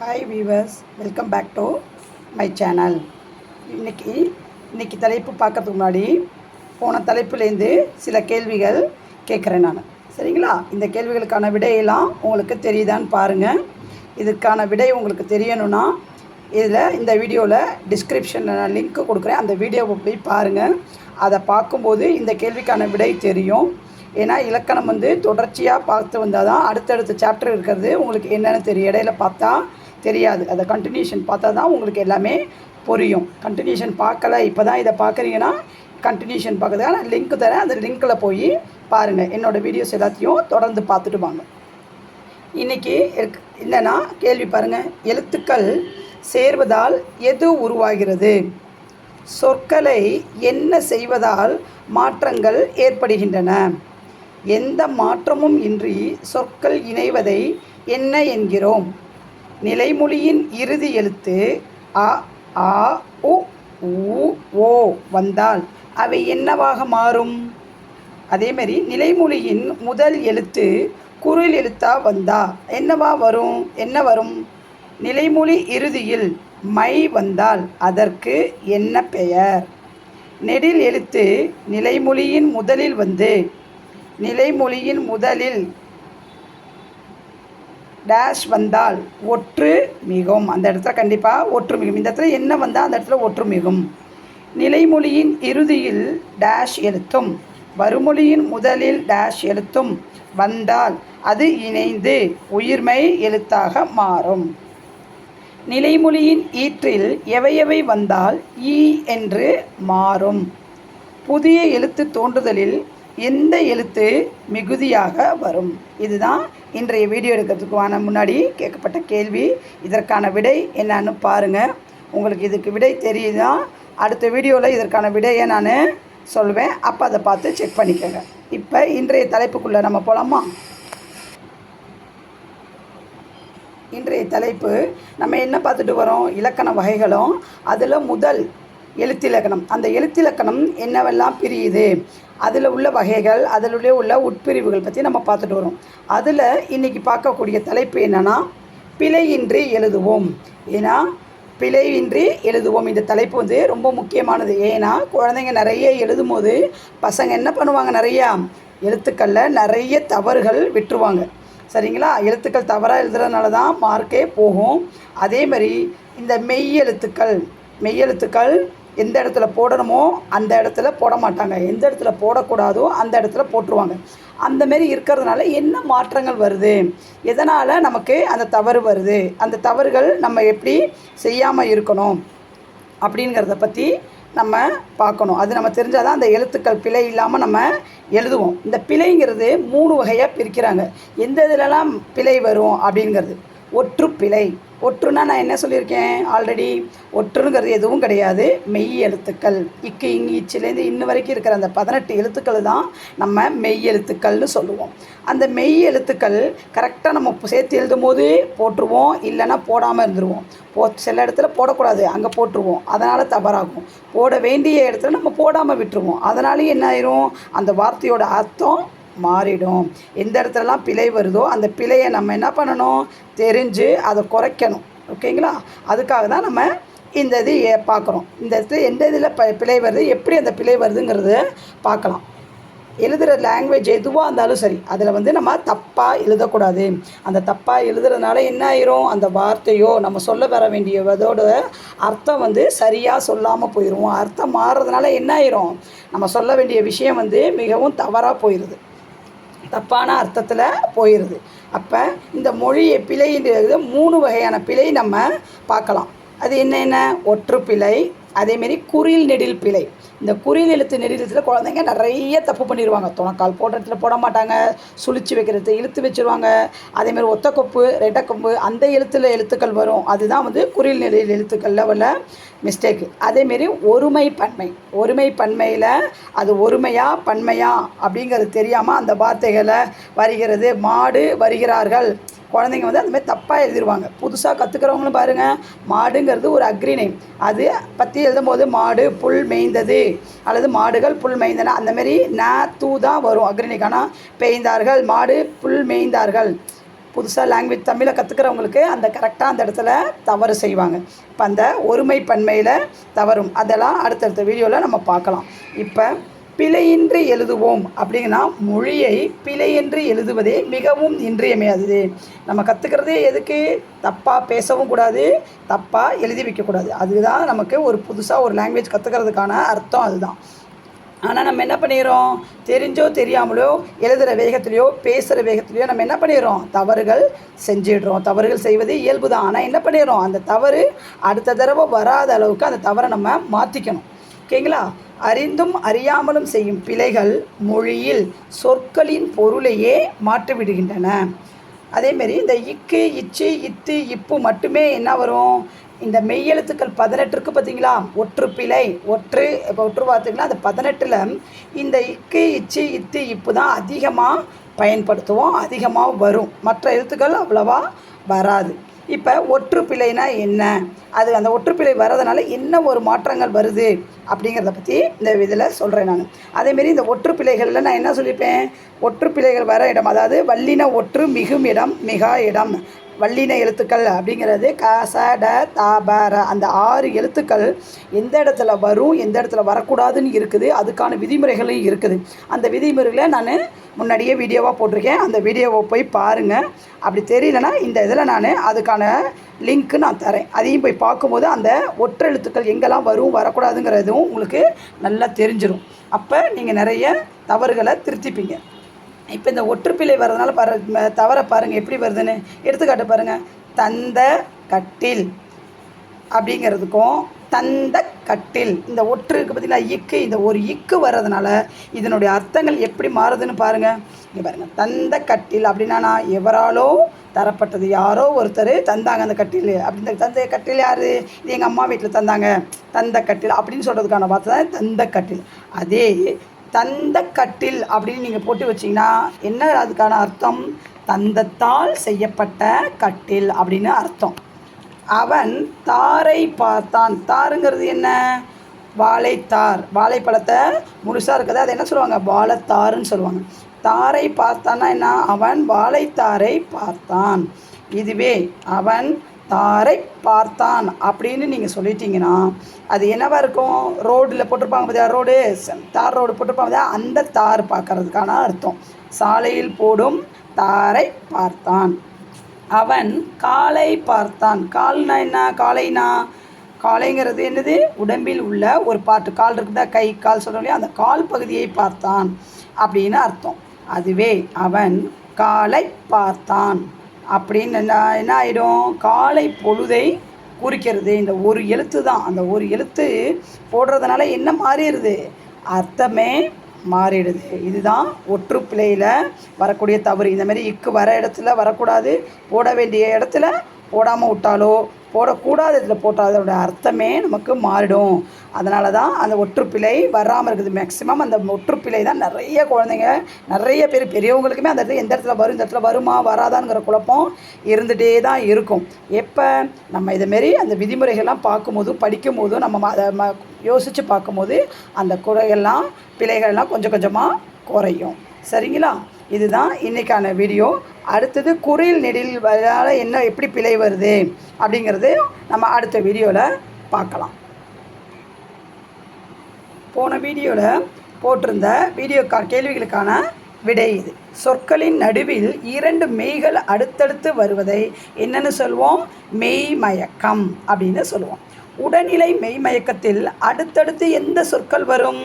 Hi viewers welcome back to my channel இன்னைக்கு இன்னைக்கு தலைப்பு பார்க்கறதுக்கு முன்னாடி போன தலைப்புலேருந்து சில கேள்விகள் கேட்குறேன் நான். சரிங்களா? இந்த கேள்விகளுக்கான விடையெல்லாம் உங்களுக்கு தெரியுதான்னு பாருங்கள் இதுக்கான விடை உங்களுக்கு தெரியணும்னா இதில் இந்த வீடியோவில் டிஸ்கிரிப்ஷனில் நான் லிங்க் கொடுக்குறேன். அந்த வீடியோவை போய் பாருங்கள் அதை பார்க்கும்போது இந்த கேள்விக்கான விடை தெரியும். ஏன்னா இலக்கணம் வந்து தொடர்ச்சியாக பார்த்து வந்தால் தான் அடுத்தடுத்த சாப்டர் இருக்கிறது. உங்களுக்கு என்னென்னு தெரியும் இடையில பார்த்தா தெரியாது. அதை கண்டினியூஷன் பார்த்தா தான் உங்களுக்கு எல்லாமே புரியும். கண்டினியூஷன் பார்க்கல இப்போ தான் இதை பார்க்குறீங்கன்னா கண்டினியூஷன் பார்க்குறது. நான் லிங்க் தரேன். அந்த லிங்க்கில் போய் பாருங்கள் என்னோடய வீடியோஸ் எல்லாத்தையும் தொடர்ந்து பார்த்துட்டு வாங்க. இன்றைக்கி என்னென்னா கேள்வி பாருங்கள் எழுத்துக்கள் சேர்வதால் எது உருவாகிறது? சொற்களை என்ன செய்வதால் மாற்றங்கள் ஏற்படுகின்றன? எந்த மாற்றமும் இன்றி சொற்கள் இணைவதை என்ன என்கிறோம்? நிலைமொழியின் இறுதி எழுத்து அ ஆ உ ஊ ஓ வந்தால் அவை என்னவாக மாறும்? அதேமாரி நிலைமொழியின் முதல் எழுத்து குரில் எழுத்தா வந்தா என்னவா வரும்? என்ன வரும்? நிலைமொழி இறுதியில் மை வந்தால் அதற்கு என்ன பெயர்? நெடில் எழுத்து நிலைமொழியின் முதலில் வந்து நிலைமொழியின் முதலில் டேஷ் வந்தால் ஒற்று மிகும். அந்த இடத்துல கண்டிப்பாக ஒற்று மிகும். இந்த இடத்துல என்ன வந்தால் அந்த இடத்துல ஒற்று மிகும். நிலைமொழியின் இறுதியில் டேஷ் எழுத்தும் வருமொழியின் முதலில் டேஷ் எழுத்தும் வந்தால் அது இணைந்து உயிர்மை எழுத்தாக மாறும். நிலைமொழியின் ஈற்றில் எவையவை வந்தால் ஈ என்று மாறும். புதிய எழுத்து தோன்றுதலில் எந்த எழுத்து மிகுதியாக வரும்? இதுதான் இன்றைய வீடியோ எடுக்கிறதுக்கான முன்னாடி கேட்கப்பட்ட கேள்வி. இதற்கான விடை என்னன்னு பாருங்கள் உங்களுக்கு இதுக்கு விடை தெரியுதா? அடுத்த வீடியோவில் இதற்கான விடையை நான் சொல்வேன். அப்போ அதை பார்த்து செக் பண்ணிக்கோங்க. இப்போ இன்றைய தலைப்புக்குள்ளே நம்ம போகலாமா இன்றைய தலைப்பு நம்ம என்ன பார்த்துட்டு வரோம்? இலக்கண வகைகளும் அதில் முதல் எழுத்திலக்கணம். அந்த எழுத்திலக்கணம் என்னவெல்லாம் பிரியுது? அதில் உள்ள வகைகள் அதில் உள்ள உட்பிரிவுகள் பற்றி நம்ம பார்த்துட்டு வரோம். அதில் இன்றைக்கி பார்க்கக்கூடிய தலைப்பு என்னென்னா பிழையின்றி எழுதுவோம். ஏன்னா பிழையின்றி எழுதுவோம். இந்த தலைப்பு வந்து ரொம்ப முக்கியமானது. ஏன்னா குழந்தைங்க நிறைய எழுதும் போது பசங்க என்ன பண்ணுவாங்க நிறையா? எழுத்துக்களில் நிறைய தவறுகள் விட்டுருவாங்க. சரிங்களா? எழுத்துக்கள் தவறாக எழுதுறதுனால தான் மார்க்கே போகும். அதே மாதிரி இந்த மெய் எழுத்துக்கள் மெய் எழுத்துக்கள் எந்த இடத்துல போடணுமோ அந்த இடத்துல போட மாட்டாங்க எந்த இடத்துல போடக்கூடாதோ அந்த இடத்துல போட்டுருவாங்க. அந்த மாரி இருக்கிறதுனால என்ன மாற்றங்கள் வருது? எதனால் நமக்கு அந்த தவறு வருது? அந்த தவறுகள் நம்ம எப்படி செய்யாமல் இருக்கணும்? அப்படிங்கிறத பற்றி நம்ம பார்க்கணும். அது நம்ம தெரிஞ்சால் தான் அந்த எழுத்துக்கள் பிழை இல்லாமல் நம்ம எழுதுவோம். இந்த பிழைங்கிறது மூணு வகையாக பிரிக்கிறாங்க. எந்த இதுலலாம் பிழை வரும் அப்படிங்கிறது. ஒற்று பிழை ஒற்றுனா நான் என்ன சொல்லியிருக்கேன்? ஆல்ரெடி ஒற்றுங்கிறது எதுவும் கிடையாது. மெய் எழுத்துக்கள். இக்கு இங்கு இச்சிலேருந்து இன்ன வரைக்கும் இருக்கிற அந்த பதினெட்டு எழுத்துக்கள் தான் நம்ம மெய் எழுத்துக்கள்னு சொல்லுவோம். அந்த மெய் எழுத்துக்கள் கரெக்டாக நம்ம சேர்த்து எழுதும் போது போட்டுருவோம். இல்லைன்னா போடாமல் இருந்துருவோம். போ சில இடத்துல போடக்கூடாது. அங்கே போட்டுருவோம். அதனால் தவறாகும். போட வேண்டிய இடத்துல நம்ம போடாமல் விட்டுருவோம். அதனாலேயும் என்ன ஆயிரும்? அந்த வார்த்தையோட அர்த்தம் மாறிடும். எந்த இடத்துலலாம் பிழை வருதோ அந்த பிழையை நம்ம என்ன பண்ணணும்? தெரிஞ்சு அதை குறைக்கணும். ஓகேங்களா? அதுக்காக தான் நம்ம இந்த இது பார்க்குறோம். இந்த இடத்துல எந்த இதில் ப பிழை வருது? எப்படி அந்த பிழை வருதுங்கிறத பார்க்கலாம். எழுதுகிற லாங்குவேஜ் எதுவாக இருந்தாலும் சரி அதில் வந்து நம்ம தப்பாக எழுதக்கூடாது. அந்த தப்பாக எழுதுறதுனால என்ன ஆயிரும்? அந்த வார்த்தையோ நம்ம சொல்ல வர வேண்டிய அதோட அர்த்தம் வந்து சரியாக சொல்லாமல் போயிடும் அர்த்தம் மாறுறதுனால என்ன ஆயிரும்? நம்ம சொல்ல வேண்டிய விஷயம் வந்து மிகவும் தவறாக போயிடுது. தப்பான அர்த்தத்தில் போயிடுது அப்போ இந்த மொழியை பிழைன்றது மூணு வகையான பிழை நம்ம பார்க்கலாம். அது என்னென்ன ஒற்று பிழை அதேமாரி குறில் நெடில் பிழை. இந்த குறில் எழுத்து நெடில் எழுத்துல குழந்தைங்க நிறைய தப்பு பண்ணிடுவாங்க துணக்கால் போடுற இடத்துல போட மாட்டாங்க. சுழிச்சு வைக்கிறது இழுத்து வச்சுருவாங்க. அதேமாரி ஒத்த கொப்பு அந்த எழுத்துல எழுத்துக்கள் வரும். அதுதான் வந்து குறில் நெடில் எழுத்துக்களில் உள்ள மிஸ்டேக்கு அதேமாரி ஒருமை பன்மை. ஒருமை பன்மையில் அது ஒருமையா பன்மையா அப்படிங்கிறது தெரியாமல் அந்த வார்த்தைகளை வருகிறது. மாடு வருகிறார்கள். குழந்தைங்க வந்து அந்த மாதிரி தப்பாக எழுதிருவாங்க. புதுசாக கற்றுக்கிறவங்களும் பாருங்கள் மாடுங்கிறது ஒரு அக்ரி நேம் அது பற்றி எழுதும்போது மாடு புல் மேய்ந்தது அல்லது மாடுகள் புல் மேய்ந்தன அந்தமாரி நா ந தூ தான் வரும் அக்ரினிக்கான பெய்ந்தார்கள் மாடு புல் மேய்ந்தார்கள். புதுசாக லாங்குவேஜ் தமிழை கற்றுக்கிறவங்களுக்கு அந்த கரெக்டாக அந்த இடத்துல தவறு செய்வாங்க. இப்போ அந்த ஒருமை பன்மையில் தவறும். அதெல்லாம் அடுத்தடுத்த வீடியோவில் நம்ம பார்க்கலாம். இப்போ பிழையின்றி எழுதுவோம் அப்படின்னா மொழியை பிழையின்றி எழுதுவதே மிகவும் இன்றியமையாதது. நம்ம கற்றுக்கிறதே எதுக்கு? தப்பாக பேசவும் கூடாது தப்பாக எழுதி வைக்கக்கூடாது. அதுதான் நமக்கு ஒரு புதுசாக ஒரு லாங்குவேஜ் கற்றுக்கிறதுக்கான அர்த்தம் அதுதான். ஆனால் நம்ம என்ன பண்ணிடுறோம்? தெரிஞ்சோ தெரியாமலோ எழுதுகிற வேகத்துலையோ பேசுகிற வேகத்துலையோ நம்ம என்ன பண்ணிடுறோம்? தவறுகள் செஞ்சிடுறோம். தவறுகள் செய்வது இயல்பு தான் ஆனால் என்ன பண்ணிடுறோம்? அந்த தவறு அடுத்த தடவை வராத அளவுக்கு அந்த தவறை நம்ம மாற்றிக்கணும் ஓகேங்களா? அறிந்தும் அறியாமலும் செய்யும் பிழைகள் மொழியில் சொற்களின் பொருளையே மாற்றிவிடுகின்றன. அதேமாரி இந்த இக்கு இச்சு இத்து இப்பு மட்டுமே என்ன வரும்? இந்த மெய்யெழுத்துக்கள் பதினெட்டு இருக்குது பார்த்தீங்களா? ஒற்று பிழை ஒற்று இப்போ ஒற்று வார்த்தைகள்லாம் அந்த பதினெட்டில் இந்த இக்கு இச்சு இத்து இப்பு தான் அதிகமாக பயன்படுத்துவோம் அதிகமாக வரும். மற்ற எழுத்துக்கள் அவ்வளவா வராது. இப்போ ஒற்றுப்பிழைனா என்ன? அது அந்த ஒற்றுப்பிழை வரதுனால என்ன ஒரு மாற்றங்கள் வருது? அப்படிங்கிறத பற்றி இந்த இதில் சொல்கிறேன் நான். அதேமாரி இந்த ஒற்றுப்பிழைகளில் நான் என்ன சொல்லியிருப்பேன் ஒற்றுப்பிழைகள் வர இடம் அதாவது வல்லின ஒற்று மிகும் இடம் மிகா இடம். வல்லின எழுத்துக்கள் அப்படிங்கிறது க ச ட த ப ர. அந்த ஆறு எழுத்துக்கள் எந்த இடத்துல வரும் எந்த இடத்துல வரக்கூடாதுன்னு இருக்குது. அதுக்கான விதிமுறைகளும் இருக்குது. அந்த விதிமுறைகளை நான் முன்னாடியே வீடியோவாக போட்டிருக்கேன். அந்த வீடியோவை போய் பாருங்கள் அப்படி தெரியலனா இந்த இதில் நான் அதுக்கான லிங்க்கு நான் தரேன். அதையும் போய் பார்க்கும்போது அந்த ஒற்றெழுத்துக்கள் எங்கெல்லாம் வரும் வரக்கூடாதுங்கிறதும் உங்களுக்கு நல்லா தெரிஞ்சிடும் அப்போ நீங்கள் நிறைய தவறுகளை திருத்திப்பீங்க. இப்போ இந்த ஒற்றுப்பிழை வர்றதுனால பாரு தவற பாருங்கள் எப்படி வருதுன்னு. எடுத்துக்காட்டு பாருங்கள் தந்த கட்டில் அப்படிங்கிறதுக்கும் தந்த கட்டில். இந்த ஒற்று இருக்குது இக்கு. இந்த ஒரு இக்கு வர்றதுனால இதனுடைய அர்த்தங்கள் எப்படி மாறுதுன்னு பாருங்கள் இங்கே பாருங்கள் தந்த கட்டில் அப்படின்னா நான் எவராலோ தரப்பட்டது. யாரோ ஒருத்தர் தந்தாங்க அந்த கட்டில். அப்படி இந்த தந்த கட்டில் யார்? இது எங்கள் அம்மா வீட்டில் தந்தாங்க. தந்த கட்டில் அப்படின்னு சொல்கிறதுக்கான வார்த்தை தான் தந்த கட்டில். அதே தந்த கட்டில் அப்படின்னு நீங்கள் போட்டு வச்சிங்கன்னா என்ன அதுக்கான அர்த்தம்? தந்தத்தால் செய்யப்பட்ட கட்டில் அப்படின்னு அர்த்தம். அவன் தாரை பார்த்தான். தாருங்கிறது என்ன? வாழைத்தார். வாழைப்பழத்தை முழுசாக இருக்குது. அதை என்ன சொல்லுவாங்க? வாழைத்தாருன்னு சொல்லுவாங்க. தாரை பார்த்தான்னா என்ன? அவன் வாழைத்தாரை பார்த்தான். இதுவே அவன் தாரை பார்த்தான் அப்படின்னு நீங்கள் சொல்லிட்டீங்கன்னா அது என்னவாக இருக்கும்? ரோடில் போட்டிருப்பாங்க பார்த்தியா ரோடு? தார் ரோடு போட்டிருப்பாங்க பார்த்தியா அந்த தார் பார்க்கறதுக்கான அர்த்தம். சாலையில் போடும் தாரை பார்த்தான். அவன் காலை பார்த்தான். கால்னா என்ன? காலைனா காலைங்கிறது என்னது? உடம்பில் உள்ள ஒரு பாட்டு கால் இருக்குதா? கை கால் சொல்கிறோம் இல்லையா? அந்த கால் பகுதியை பார்த்தான் அப்படின்னு அர்த்தம். அதுவே அவன் காலை பார்த்தான். அப்படின்னு என்ன என்ன ஆகிடும் காலை பொழுதை குறிக்கிறது. இந்த ஒரு எழுத்து தான். அந்த ஒரு எழுத்து போடுறதுனால என்ன மாறிடுது? அர்த்தமே மாறிடுது. இதுதான் ஒற்றுப்பிழையில் வரக்கூடிய தவறு. இந்தமாரி இக்கு வர இடத்துல வரக்கூடாது. போட வேண்டிய இடத்துல போடாமல் விட்டாலோ போடக்கூடாத இடத்துல போட்டால் அதோட அர்த்தமே நமக்கு மாறிடும். அதனால தான் அந்த ஒற்றுப்பிழை வராமல் இருக்குது. மேக்ஸிமம் அந்த ஒற்றுப்பிழை தான் நிறைய குழந்தைங்க நிறைய பேர் பெரியவங்களுக்குமே அந்த இடத்துல எந்த இடத்துல வரும் இந்த இடத்துல வருமா வராதாங்கிற குழப்பம் இருந்துகிட்டே தான் இருக்கும். எப்போ நம்ம இதுமாரி அந்த விதிமுறைகள்லாம் பார்க்கும்போதும் படிக்கும்போதும் நம்ம ம- அதை ம யோசித்து பார்க்கும்போது அந்த குறையெல்லாம் பிழைகள்லாம் கொஞ்சம் கொஞ்சமாக குறையும். சரிங்களா? இதுதான் இன்றைக்கான வீடியோ அடுத்தது குரில் நெடில் வரால என்ன எப்படி பிழை வருது அப்படிங்கிறது நம்ம அடுத்த வீடியோவில் பார்க்கலாம். போன வீடியோவில் போட்டிருந்த வீடியோ கா கேள்விகளுக்கான விடை இது. சொற்களின் நடுவில் இரண்டு மெய்கள் அடுத்தடுத்து வருவதை என்னென்னு சொல்வோம்? மெய்மயக்கம் அப்படின்னு சொல்லுவோம் உடல்நிலை மெய்மயக்கத்தில் அடுத்தடுத்து எந்த சொற்கள் வரும்?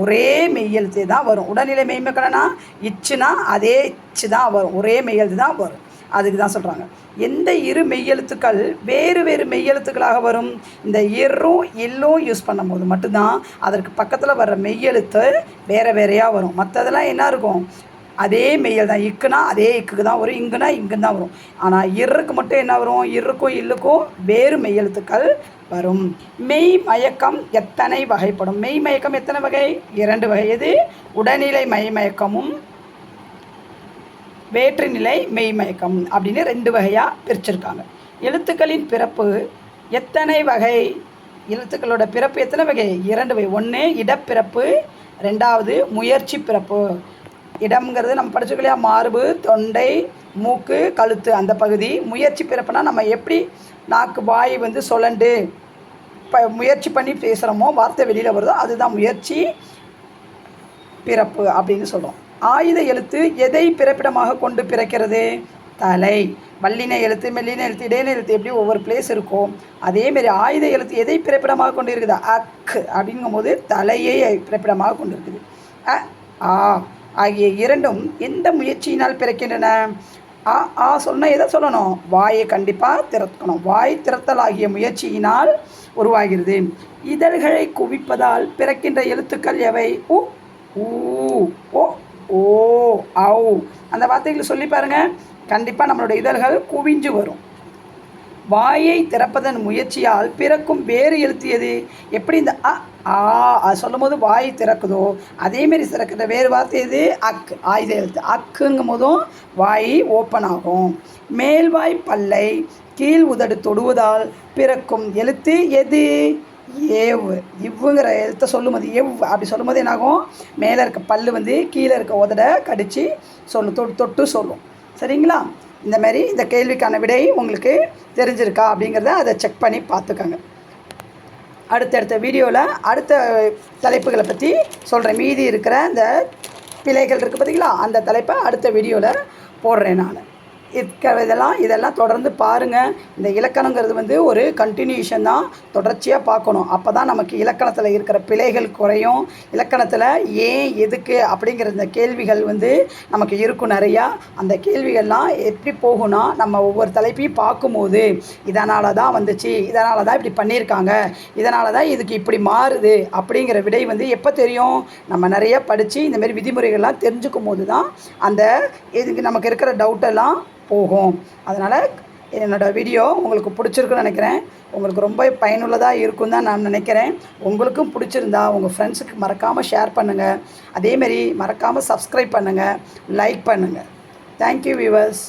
ஒரே மெய்யெழுத்து தான் வரும். உடல்நிலை மெய்மக்கலனா இச்சுனா அதே இச்சு தான் வரும். ஒரே மெய்யெழுத்து தான் வரும். அதுக்கு தான் சொல்கிறாங்க எந்த இரு மெய்யெழுத்துக்கள் வேறு வேறு மெய்யெழுத்துக்களாக வரும்? இந்த இரும் இல்லும் யூஸ் பண்ணும்போது மட்டும்தான் அதற்கு பக்கத்தில் வர்ற மெய்யெழுத்து வேறு வேறையாக வரும். மற்றதெல்லாம் என்ன இருக்கும்? அதே மெய்யல் தான். இக்குனா அதே இக்குக்கு தான் வரும். இங்குனா இங்குன்னு தான் வரும். ஆனால் இருக்கு மட்டும் என்ன வரும்? இருக்கும் இல்லுக்கும் வேறு மெய்யெழுத்துக்கள் வரும். மெய் மயக்கம் எத்தனை வகைப்படும்? மெய் மயக்கம் எத்தனை வகை? இரண்டு வகை. எது? உடல்நிலை மெய்மயக்கமும் வேற்றுநிலை மெய்மயக்கம் அப்படின்னு ரெண்டு வகையாக பிரிச்சிருக்காங்க. எழுத்துக்களின் பிறப்பு எத்தனை வகை? எழுத்துக்களோட பிறப்பு எத்தனை வகை? இரண்டு வகை. ஒன்று இடப்பிறப்பு. ரெண்டாவது முயற்சி பிறப்பு. இடம்ங்கிறது நம்ம படிச்சுக்கோ இல்லையா? மார்பு தொண்டை மூக்கு கழுத்து அந்த பகுதி. முயற்சி பிறப்புனா நம்ம எப்படி நாக்கு வாய் வந்து சுழண்டு இப்போ முயற்சி பண்ணி பேசுகிறோமோ வார்த்தை வெளியில் வருதோ அதுதான் முயற்சி பிறப்பு அப்படின்னு சொல்கிறோம் ஆயுத எழுத்து எதை பிறப்பிடமாக கொண்டு பிறக்கிறது? தலை. வல்லின எழுத்து மெல்லின எழுத்து இடையின எழுத்து எப்படி ஒவ்வொரு பிளேஸ் இருக்கும்? அதேமாரி ஆயுத எழுத்து எதை பிறப்பிடமாக கொண்டு இருக்குது? அக் அப்படிங்கும்போது தலையை பிறப்பிடமாக கொண்டு இருக்குது. அ ஆ. ஆகிய இரண்டும் எந்த முயற்சியினால் பிறக்கின்றன? ஆ ஆ சொன்னால் எதை சொல்லணும்? வாயை கண்டிப்பாக திறக்கணும். வாய் திறத்தல் ஆகிய முயற்சியினால் உருவாகிறது. இதழ்களை குவிப்பதால் பிறக்கின்ற எழுத்துக்கள் எவை? உ ஊ ஓ ஓ ஔ. அந்த வார்த்தைகளை சொல்லி பாருங்கள் கண்டிப்பாக நம்மளுடைய இதழ்கள் குவிஞ்சு வரும். வாயை திறப்பதன் முயற்சியால் பிறக்கும் வேறு எழுத்து எது எப்படி இந்த அ ஆ அது சொல்லும் போது வாய் திறக்குதோ அதேமாரி திறக்கிற வேறு வார்த்தை எது? அக் ஆயுத எழுத்து. அக்குங்கும் போதும் வாய் ஓப்பன் ஆகும். மேல்வாய் பல்லை கீழ் உதடு தொடுவதால் பிறக்கும் எழுத்து எது? ஏவ். இவ்வுங்கிற எழுத்தை சொல்லும்போது எவ். அப்படி சொல்லும்போது என்னாகும்? மேலே இருக்க பல்லு வந்து கீழே இருக்க உதட கடித்து சொல்லும் தொட்டு தொட்டு சொல்லும். சரிங்களா? இந்த மாதிரி இந்த கேள்விக்கான விடை உங்களுக்கு தெரிஞ்சிருக்கா அப்படிங்கிறத அதை செக் பண்ணி பார்த்துக்கோங்க. அடுத்தடுத்த வீடியோவில் அடுத்த தலைப்புகளை பற்றி சொல்கிறேன் மீதி இருக்கிற இந்த பிழைகள் இருக்குது பார்த்தீங்களா அந்த தலைப்பை அடுத்த வீடியோவில் போடுறேன் நான். இருக்க இதெல்லாம் இதெல்லாம் தொடர்ந்து பாருங்கள் இந்த இலக்கணங்கிறது வந்து ஒரு கண்டினியூஷன் தான் தொடர்ச்சியாக பார்க்கணும். அப்போ தான் நமக்கு இலக்கணத்தில் இருக்கிற பிழைகள் குறையும். இலக்கணத்தில் ஏன் எதுக்கு அப்படிங்கிற இந்த கேள்விகள் வந்து நமக்கு இருக்கும் நிறையா. அந்த கேள்விகள்லாம் எப்படி போகும்னா நம்ம ஒவ்வொரு தலைப்பையும் பார்க்கும்போது இதனால தான் வந்துச்சு இதனால தான் இப்படி பண்ணியிருக்காங்க இதனால தான் இதுக்கு இப்படி மாறுது அப்படிங்கிற விடை வந்து எப்போ தெரியும்? நம்ம நிறைய படித்து இந்தமாரி விதிமுறைகள்லாம் தெரிஞ்சுக்கும் போது தான் அந்த இதுக்கு நமக்கு இருக்கிற டவுட்டெல்லாம் போகும். அதனால் என்னோடய வீடியோ உங்களுக்கு பிடிச்சிருக்குன்னு நினைக்கிறேன். உங்களுக்கு ரொம்ப பயனுள்ளதாக இருக்கும் தான் நான் நினைக்கிறேன். உங்களுக்கும் பிடிச்சிருந்தா உங்கள் ஃப்ரெண்ட்ஸுக்கு மறக்காமல் ஷேர் பண்ணுங்கள் அதேமாரி மறக்காமல் சப்ஸ்கிரைப் பண்ணுங்கள் லைக் பண்ணுங்கள் தேங்க்யூ வியூவர்ஸ்